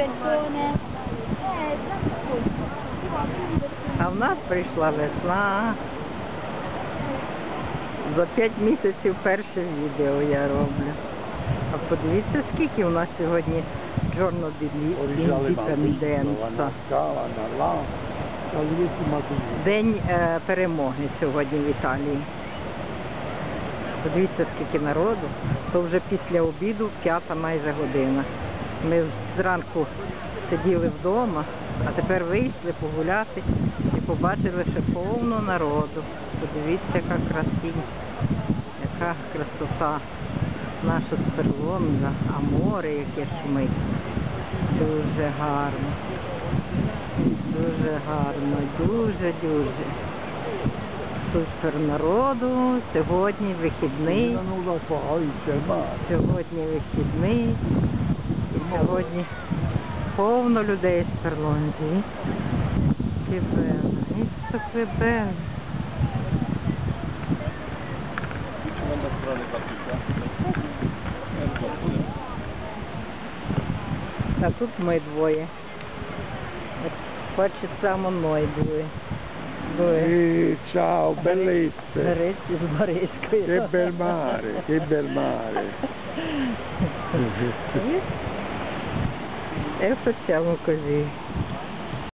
persone. А в нас прийшла весна. За п'ять місяців перше відео я роблю. А подивіться, скільки у нас сьогодні fine. День е, перемоги сьогодні в Італії. Подивіться, скільки народу. То вже після обіду, п'ята майже година. Ми зранку сиділи вдома, а тепер вийшли погуляти і побачили, що повно народу. Подивіться, яка красива, яка красота. Наша сперлонга, а море яке шумить. Дуже гарно. Дуже гарно, дуже-дуже. Супер народу. Сьогодні вихідний. Mare. Сьогодні вихідний. Сьогодні повно людей з Перлонзії. Кибело, місто Кибело. А тут ми двоє. Хоче само мною двоє. Sì, ciao, bellezze. Berrezzi, Baresco. Che bel mare, che bel mare. e facciamo così.